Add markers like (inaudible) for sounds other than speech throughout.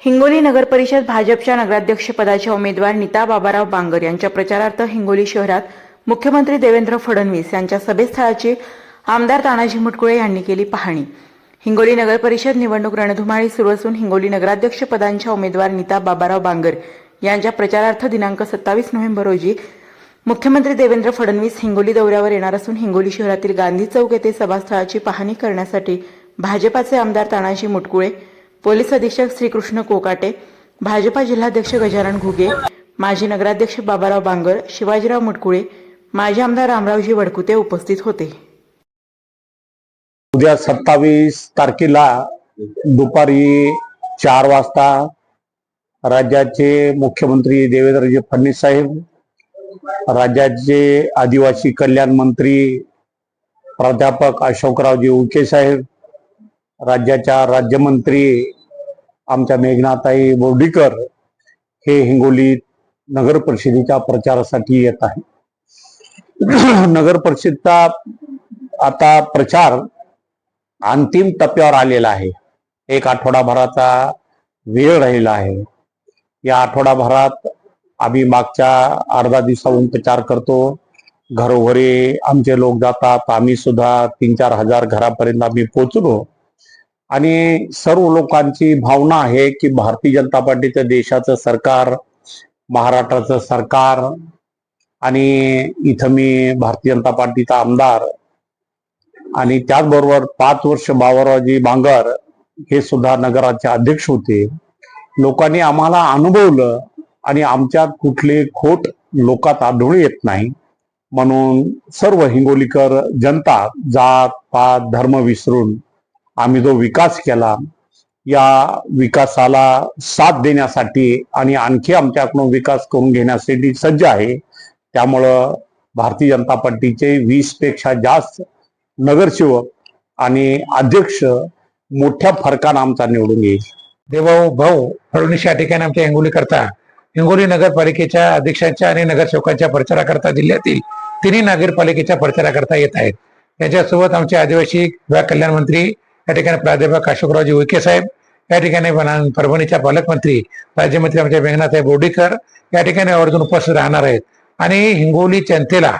हिंगोली नगर परिषद भाजपच्या नगराध्यक्षपदाच्या उमेदवार नीता बाबाराव बांगर यांच्या प्रचारार्थ हिंगोली शहरात मुख्यमंत्री देवेंद्र फडणवीस यांच्या सभेस्थळाची आमदार तानाजी मुटकुळे यांनी केली पाहणी. हिंगोली नगर परिषद निवडणूक रणधुमाळी सुरू असून हिंगोली नगराध्यक्ष पदांच्या उमेदवार नीता बाबाराव बांगर यांच्या प्रचारार्थ दिनांक सत्तावीस नोव्हेंबर रोजी मुख्यमंत्री देवेंद्र फडणवीस हिंगोली दौऱ्यावर येणार असून हिंगोली शहरातील गांधी चौक येथे सभास्थळाची पाहणी करण्यासाठी भाजपाचे आमदार तानाजी मुटकुळे पोलीस अधीक्षक श्रीकृष्ण कोकाटे भाजपा जिल्हाध्यक्ष गजानन घुगे माजी नगराध्यक्ष बाबाराव बांगर शिवाजीराव मुटकुळे माजी आमदार रामरावजी वडकुते उपस्थित होते. उद्या सत्तावीस तारखेला दुपारी चार वाजता राज्याचे मुख्यमंत्री देवेंद्रजी फडणवीस साहेब राज्याचे आदिवासी कल्याण मंत्री प्राध्यापक अशोकरावजी उके साहेब राज्याच्या राज्यमंत्री आमच्या मेघनाताई बोर्डीकर हे हिंगोली नगर परिषदेच्या प्रचारासाठी येत आहे (clears throat) नगर परिषदचा आता प्रचार अंतिम टप्प्यावर आलेला आहे. एक आठवडाभराचा वेळ राहिला आहे. या आठवडाभरात आम्ही मागच्या अर्धा दिवसाहून प्रचार करतो. घरोघरी आमचे लोक जातात. आम्ही सुद्धा तीन चार हजार घरापर्यंत आम्ही पोचलो आणि सर्व लोकांची भावना आहे की भारतीय जनता पार्टीचं देशाचं सरकार महाराष्ट्राचं सरकार आणि इथं मी भारतीय जनता पार्टीचा आमदार आणि त्याचबरोबर पाच वर्ष बावराजी बांगर हे सुद्धा नगराचे अध्यक्ष होते. लोकांनी आम्हाला अनुभवलं आणि आमच्यात कुठले खोट लोकात आढळून येत नाही. म्हणून सर्व हिंगोलीकर जनता जात पात धर्म विसरून आम्ही जो विकास केला या विकासाला साथ देण्यासाठी आणि आणखी आमच्याकडून विकास करून घेण्यासाठी सज्ज आहे. त्यामुळं भारतीय जनता पार्टीचे वीसपेक्षा जास्त नगरसेवक आणि अध्यक्ष मोठ्या फरकानं आमचा निवडून येईल. देवभाऊ भाऊ फडणवीस या ठिकाणी आमच्या हिंगोली करता. हिंगोली नगरपालिकेच्या अध्यक्षांच्या आणि नगरसेवकांच्या प्रचाराकरता जिल्ह्यातील तिन्ही नगरपालिकेच्या प्रचाराकरता येत आहेत. याच्यासोबत आमचे आदिवासी विभाग कल्याण मंत्री या ठिकाणी प्राध्यापक अशोकरावजी उईके साहेब या ठिकाणी परभणीच्या पालकमंत्री राज्यमंत्री आमच्या मेघनाथाई बोर्डीकर या ठिकाणी आवर्जून उपस्थित राहणार आहेत. आणि हिंगोली जनतेला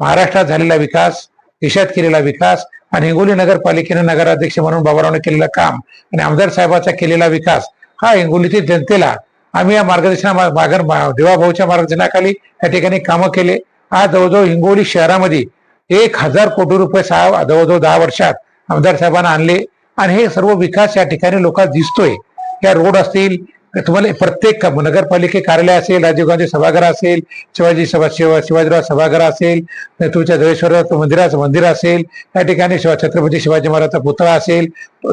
महाराष्ट्रात झालेला विकास देशात केलेला विकास आणि हिंगोली नगरपालिकेने नगराध्यक्ष म्हणून बाबारावने केलेलं काम आणि आमदार साहेबाचा केलेला विकास हा हिंगोलीतील जनतेला आम्ही या मार्गदर्शना मागर देवाभाऊच्या मार्गदर्शनाखाली या ठिकाणी कामं केले. आज जवळजवळ हिंगोली शहरामध्ये एक हजार कोटी रुपये सहा जवळजवळ दहा वर्षात आमदार साहेबांना आणले. आणि हे सर्व विकास या ठिकाणी लोकांना दिसतोय. या रोड असतील तुम्हाला प्रत्येक नगरपालिके कार्यालय असेल राजीव गांधी सभागृह असेल शिवाजी सभा शिवा शिवाजीराव सभागृह असेल तुमच्या जळेश्वर मंदिराचं मंदिर असेल या ठिकाणी शिवा छत्रपती शिवाजी महाराजचा पुतळा असेल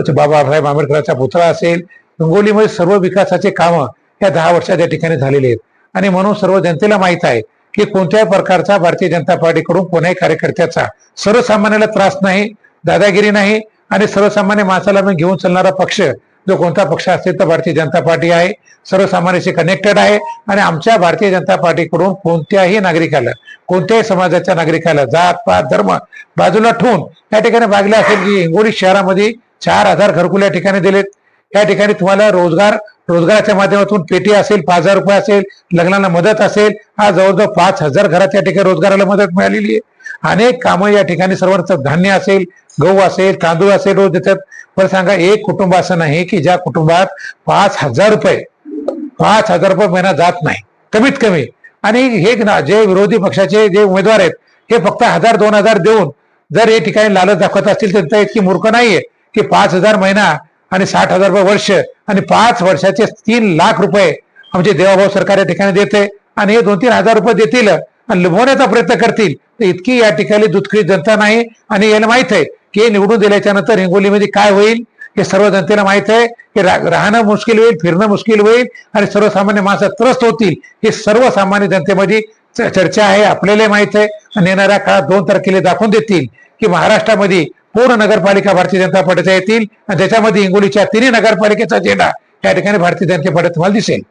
बाबासाहेब आंबेडकरांचा पुतळा असेल हिंगोलीमध्ये सर्व विकासाचे कामं या दहा वर्षात या ठिकाणी झालेले आहेत. आणि म्हणून सर्व जनतेला माहीत आहे की कोणत्याही प्रकारचा भारतीय जनता पार्टीकडून कोणाही कार्यकर्त्याचा सर्वसामान्याला त्रास नाही दादागिरी नाही आणि सर्वसामान्य माणसाला मी घेऊन चालणारा पक्ष जो कोणता पक्ष असेल तर भारतीय जनता पार्टी आहे. सर्वसामान्याशी कनेक्टेड आहे आणि आमच्या भारतीय जनता पार्टीकडून कोणत्याही नागरिकाला कोणत्याही समाजाच्या नागरिकाला जात पात धर्म बाजूला ठेवून या ठिकाणी भागले असेल की हिंगोली शहरामध्ये चार हजार घरकुल या ठिकाणी दिलेत. या ठिकाणी तुम्हाला रोजगार रोजगाराच्या माध्यमातून पेटी असेल पाच हजार रुपये असेल लग्नाला मदत असेल हा जवळजवळ पाच हजार घरात या ठिकाणी रोजगाराला मदत मिळालेली आहे. अनेक कामं या ठिकाणी सर्वांचं धान्य असेल गहू असेल तांदूळ असेल रोज देतात. पण सांगा एक कुटुंब असं नाही की ज्या कुटुंबात पाच हजार रुपये पाच हजार रुपये महिना जात नाही. कमीत कमी. आणि हे ना जे विरोधी पक्षाचे जे उमेदवार आहेत हे फक्त हजार दोन हजार देऊन जर हे ठिकाणी लालच दाखवत असतील तर इतकी मूर्ख नाहीये की पाच हजार महिना आणि साठ हजार रुपये वर्ष आणि पाच वर्षाचे तीन लाख रुपये आमचे देवाभाऊ सरकार या ठिकाणी देते आणि हे दोन तीन हजार रुपये देतील आणि लुबवण्याचा प्रयत्न करतील. इतकी या ठिकाणी दुधखळी जनता नाही आणि याला माहीत आहे की हे निवडून दिल्याच्या नंतर हिंगोलीमध्ये काय होईल हे सर्व जनतेला माहीत आहे. की राहणं मुश्किल होईल फिरणं मुश्किल होईल आणि सर्वसामान्य माणसं त्रस्त होतील हे सर्वसामान्य जनतेमध्ये च- चर्चा आहे आपल्याला माहीत आहे. आणि येणाऱ्या काळात दोन तारखेला दाखवून देतील की महाराष्ट्रामध्ये पूर्ण नगरपालिका भारतीय जनता पक्षाच्या येतील आणि त्याच्यामध्ये हिंगोलीच्या तिन्ही नगरपालिकेचा झेंडा या ठिकाणी भारतीय जनता पार्टी तुम्हाला दिसेल.